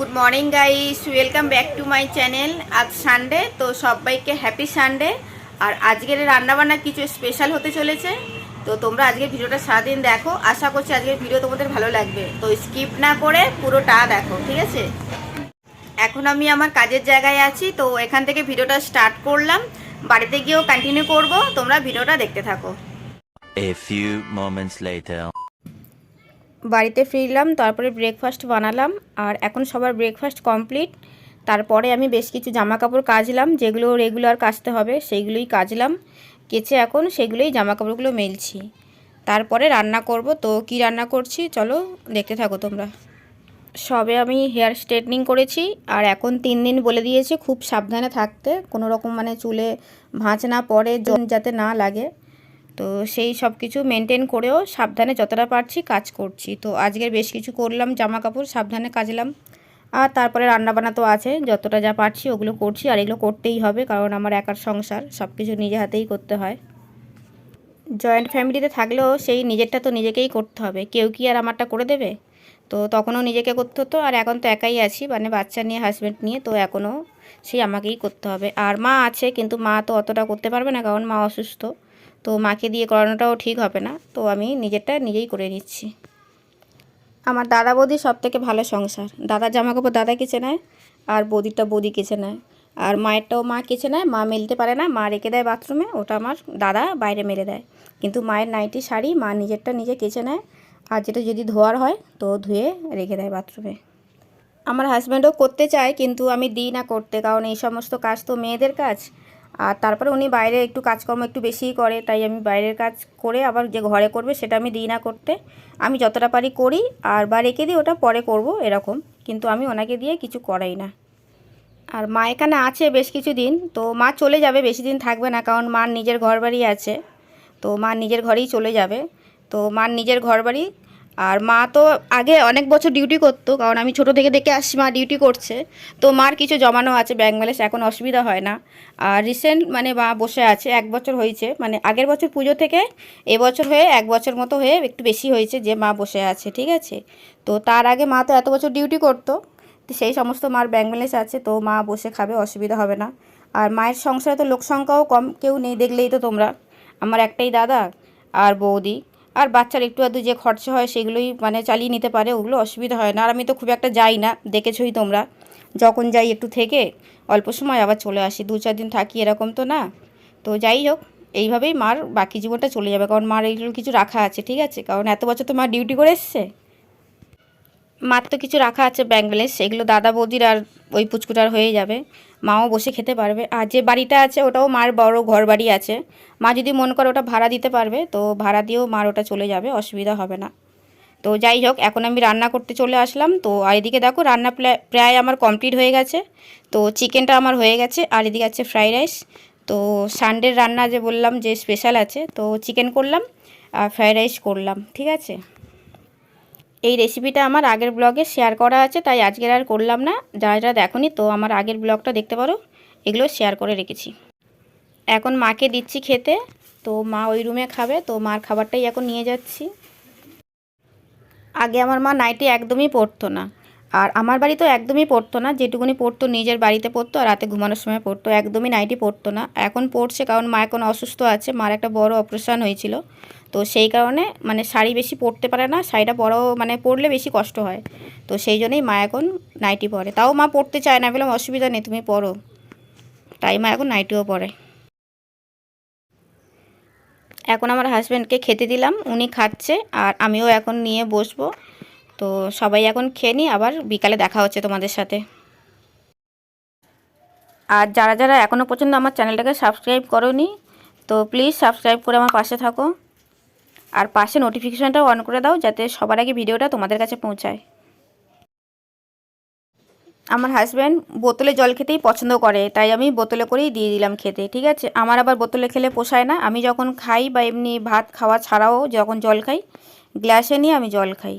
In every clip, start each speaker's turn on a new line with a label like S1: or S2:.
S1: Good morning guys welcome back to my channel আজ Sunday তো সবাইকে হ্যাপি সানডে আর আজকের রান্নাবান্না কিছু স্পেশাল হতে চলেছে। তো তোমরা আজকের ভিডিওটা সারাদিন দেখো। আশা করছি আজকের ভিডিও তোমাদের ভালো লাগবে। তো স্কিপ না করে পুরোটা দেখো, ঠিক আছে? এখন আমি আমার কাজের জায়গায় আছি, তো এখান থেকে ভিডিওটা স্টার্ট করলাম। বাড়িতে গিয়েও কন্টিনিউ করব। তোমরা ভিডিওটা দেখতে থাকো।
S2: A few moments later.
S1: বাড়িতে ফিরলাম, তারপরে ব্রেকফাস্ট বানালাম আর এখন সবার ব্রেকফাস্ট কমপ্লিট তারপরে আমি বেশ কিছু জামা কাপড় কাচলাম যেগুলো রেগুলার কাচতে হবে সেইগুলোই কাচলাম কেচে এখন সেগুলোই জামা কাপড়গুলো মেলছি। তারপরে রান্না করব, তো কি রান্না করছি চলো দেখতে থাকো তোমরা। সবে আমি হেয়ার স্ট্রেটনিং করেছি আর এখন তিন দিন বলে দিয়েছে খুব সাবধানে থাকতে, কোনো রকম মানে চুলে ভাঁজ না পড়ে জন যাতে না লাগে। তো সেই সব কিছু মেনটেন করেও সাবধানে যতটা পারছি কাজ করছি। তো আজকের বেশ কিছু করলাম জামা কাপড় সাবধানে কাচলাম আর তারপরে রান্নাবান্না তো আছে, যতটা যা পারছি ওগুলো করছি, আর এগুলো করতেই হবে কারণ আমার একার সংসার সব কিছু নিজে হাতেই করতে হয়। জয়েন্ট ফ্যামিলিতে থাকলেও সেই নিজেরটা তো নিজেকেই করতে হবে। কেউ কি আর আমারটা করে দেবে? তো তখনও নিজেকে করতে হতো, আর এখন তো একাই আছি মানে বাচ্চা নিয়ে হাজব্যান্ড নিয়ে, তো এখনও সেই আমাকেই করতে হবে। আর মা আছে, কিন্তু মা তো অতটা করতে পারবে না কারণ মা অসুস্থ। তো মাকে দিয়ে করানোটাও ঠিক হবে না, তো আমি নিজেরটা নিজেই করে নিচ্ছি। আমার দাদা বৌদি সব থেকে ভালো সংসার। দাদার জামা কাপড় দাদা কেচে নেয় আর বৌদিরটা বৌদি কেচে নেয় আর মায়েরটাও মা কেচে নেয় মা মেলতে পারে না, মা রেখে দেয় বাথরুমে, ওটা আমার দাদা বাইরে মেলে দেয়। কিন্তু মায়ের নাইটি, শাড়ি, মা নিজেরটা নিজে কেচে নেয় আর যেটা যদি ধোয়ার হয়, তো ধুয়ে রেখে দেয় বাথরুমে। আমার হাজব্যান্ডও করতে চায়, কিন্তু আমি দিই না করতে, কারণ এই সমস্ত কাজ তো মেয়েদের কাজ। আর তারপরে উনি বাইরে একটু কাজকর্ম একটু বেশিই করে, তাই আমি বাইরের কাজ করে আবার যে ঘরে করবে সেটা আমি দিই না করতে। আমি যতটা পারি করি আর বা রেখে দিই, ওটা পরে করব এরকম। কিন্তু আমি ওনাকে দিয়ে কিছু করাই না। আর মা এখানে আছে বেশ কিছু দিন তো মা চলে যাবে, বেশি দিন থাকবে না, কারণ মার নিজের ঘর আছে। তো মা নিজের ঘরেই চলে যাবে। তো মার নিজের ঘর আর মা তো আগে অনেক বছর ডিউটি করতো, কারণ আমি ছোট থেকে দেখে আসছি মা ডিউটি করছে। তো মার কিছু জমানো আছে ব্যাংক ব্যালেন্স এখন অসুবিধা হয় না। আর রিসেন্ট মানে মা বসে আছে, এক বছর হয়েছে মানে আগের বছর পুজো থেকে এবছর হয়ে এক বছর মতো হয়ে একটু বেশি হয়েছে যে মা বসে আছে, ঠিক আছে? তো তার আগে মা তো এত বছর ডিউটি করতো সেই সমস্ত মার ব্যাংক ব্যালেন্স আছে, তো মা বসে খাবে, অসুবিধা হবে না। আর মায়ের সংসারে তো লোক সংখ্যাও কম, কেউ নেই দেখলেই তো তোমরা। আমার একটাই দাদা আর বৌদি। আর বাচ্চার একটু আধটু যে খরচা হয় সেগুলোই মানে চালিয়ে নিতে পারে, ওগুলো অসুবিধা হয় না। আর আমি তো খুব একটা যাই না, দেখেছই তোমরা। যখন যাই একটু থেকে, অল্প সময় আবার চলে আসি, দু চার দিন থাকি এরকম তো না। তো যাই হোক, এইভাবেই মার বাকি জীবনটা চলে যাবে। কারণ মার এইগুলো কিছু রাখা আছে, ঠিক আছে? কারণ এত বছর তো মা ডিউটি করে এসছে। তো কিছু রাখা আছে ব্যাংক ব্যালেন্স সেগুলো দাদা বৌদির আর ওই পুচকুটার হয়ে যাবে। মাও বসে খেতে পারবে। আর যে বাড়িটা আছে ওটাও মার বড় ঘর বাড়ি আছে। মা যদি মন করে ওটা ভাড়া দিতে পারবে, তো ভাড়া দিয়েও মার ওটা চলে যাবে, অসুবিধা হবে না। তো যাই হোক, এখন আমি রান্না করতে চলে আসলাম। তো আর এদিকে দেখো, রান্না প্রায় আমার কমপ্লিট হয়ে গেছে। তো চিকেনটা আমার হয়ে গেছে, আর এদিকে আছে ফ্রাইড রাইস। তো সানডের রান্না যে বললাম যে স্পেশাল আছে, তো চিকেন করলাম, আর ফ্রাইড রাইস করলাম, ঠিক আছে? এই রেসিপিটা আমার আগের ব্লগে শেয়ার করা আছে, তাই আজকের আর করলাম না। যারা যারা দেখনি, তো আমার আগের ব্লগটা দেখতে পারো। এগুলো শেয়ার করে রেখেছি। এখন মাকে দিচ্ছি খেতে, তো মা ওই রুমে খাবে, তো মার খাবারটাই এখন নিয়ে যাচ্ছি। আগে আমার মা নাইটি একদমই পড়তো না। আর আমার বাড়ি তো একদমই পড়তো না, যেটুকুনি পরতো নিজের বাড়িতে পরতো আর রাতে ঘুমানোর সময় পড়তো, একদমই নাইটি পরতো না। এখন পরছে কারণ মা এখন অসুস্থ আছে, মার একটা বড় অপারেশন হয়েছিল। তো সেই কারণে মানে শাড়ি বেশি পরতে পারে না, শাড়িটা বড় মানে পরলে বেশি কষ্ট হয়। তো সেই জন্যই মা এখন নাইটি পরে তাও মা পরতে চায় না বললাম অসুবিধা নেই, তুমি পরো তাই মা এখন নাইটিও পরে এখন আমার হাজব্যান্ডকে খেতে দিলাম, উনি খাচ্ছে আর আমিও এখন নিয়ে বসবো। তো সবাই এখন খেয়ে নিই আবার বিকালে দেখা হচ্ছে তোমাদের সাথে। আর যারা যারা এখনও পর্যন্ত আমার চ্যানেলটাকে সাবস্ক্রাইব করোনি, তো প্লিজ সাবস্ক্রাইব করে আমার পাশে থাকো। আর পাশে নোটিফিকেশানটাও অন করে দাও যাতে সবার আগে ভিডিওটা তোমাদের কাছে পৌঁছায়। আমার হাজব্যান্ড বোতলে জল খেতেই পছন্দ করে, তাই আমি বোতলে করেই দিয়ে দিলাম খেতে, ঠিক আছে? আমার আবার বোতলে খেলে পোষায় না। আমি যখন খাই বা এমনি ভাত খাওয়া ছাড়াও যখন জল খাই, গ্লাসে নিয়ে আমি জল খাই.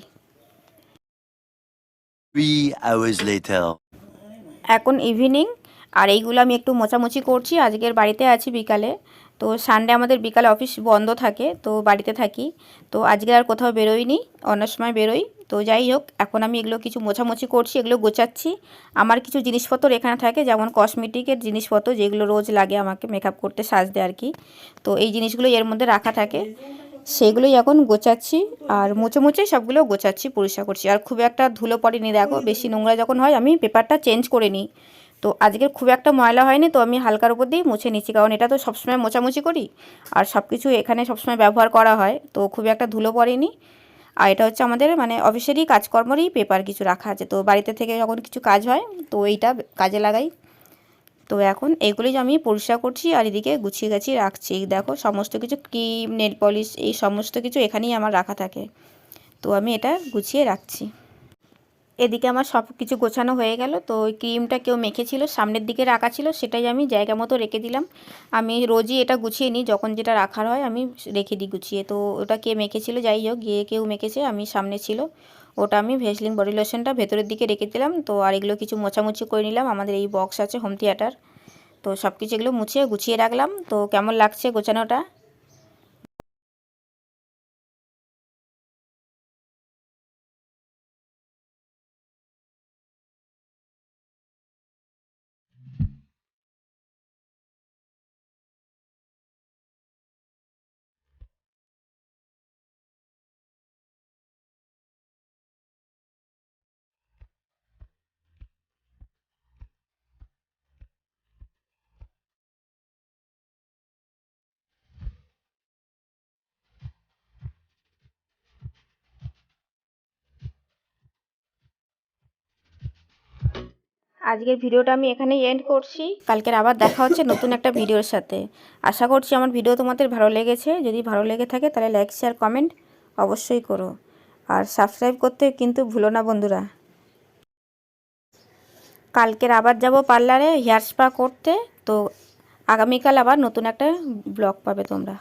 S1: এখন ইভিনিং আর এইগুলো আমি একটু মোছামুছি করছি। আজকের বাড়িতে আছি বিকালে। তো সানডে আমাদের বিকালে অফিস বন্ধ থাকে, তো বাড়িতে থাকি। তো আজকে আর কোথাও বেরোইনি, অন্য সময় বেরোই। তো যাই হোক, এখন আমি এগুলো কিছু মোছামুছি করছি, এগুলো গোছাচ্ছি। আমার কিছু জিনিসপত্র এখানে থাকে, যেমন কসমেটিকের জিনিসপত্র, যেগুলো রোজ লাগে আমাকে মেকআপ করতে, সাজতে আর কি। তো এই জিনিসগুলো এর মধ্যে রাখা থাকে। সেগুলোই এখন গোছাচ্ছি আর মুছে মুছে সবগুলো গোছাচ্ছি, পরিষ্কার করছি। আর খুব একটা ধুলো পড়েনি, দেখো, বেশি নোংরা যখন হয় আমি পেপারটা চেঞ্জ করে নিই। তো আজকে খুব একটা ময়লা হয়নি, তো আমি হালকার উপর দিয়েই মুছে নিচ্ছি, কারণ এটা তো সবসময় মোছামুছি করি। আর সব কিছু এখানে সবসময় ব্যবহার করা হয়, তো খুব একটা ধুলো পড়েনি। আর এটা হচ্ছে আমাদের মানে অফিসেরই কাজকর্মেরই পেপার কিছু রাখা আছে, তো বাড়িতে থেকে যখন কিছু কাজ হয়, তো এইটা কাজে লাগাই। তো এখন এগুলি আমি পরিষ্কার করছি আর এদিকে গুছিয়ে গাছিয়ে রাখছি। দেখো সমস্ত কিছু ক্রিম, নেল পলিশ এই সমস্ত কিছু এখানেই আমার রাখা থাকে। তো আমি এটা গুছিয়ে রাখছি। এদিকে আমার সব কিছু গোছানো হয়ে গেল, তো ওই ক্রিমটা কেউ মেখেছিল, সামনের দিকে রাখা ছিল, সেটাই আমি জায়গা মতো রেখে দিলাম। আমি রোজই এটা গুছিয়ে নিই, যখন যেটা রাখার হয় আমি রেখে দিই গুছিয়ে। তো ওটা কে মেখেছিল, যাই হোক, গিয়ে কেউ মেখেছে, আমি সামনে ছিল। ওটা আমি ভেসলিন বডি লোশনটা ভেতরের দিকে রেখে দিলাম, তো আর এগুলো কিছু মোছামুছি করে নিলাম, আমাদের এই বক্স আছে হোম থিয়েটার। তো সব কিছু এগুলো মুছে গুছিয়ে রাখলাম, তো কেমন লাগছে গোছানোটা? আজকের ভিডিওটা আমি এখানেই এন্ড করছি। কালকের আবার দেখা হচ্ছে নতুন একটা ভিডিওর সাথে। আশা করছি আমার ভিডিও তোমাদের ভালো লেগেছে। যদি ভালো লেগে থাকে তাহলে লাইক শেয়ার কমেন্ট অবশ্যই করো। আর সাবস্ক্রাইব করতে কিন্তু ভুলো না বন্ধুরা। কালকের আবার যাব পার্লারে, হেয়ার স্পা করতে। তো আগামীকাল আবার নতুন একটা ব্লগ পাবে তোমরা।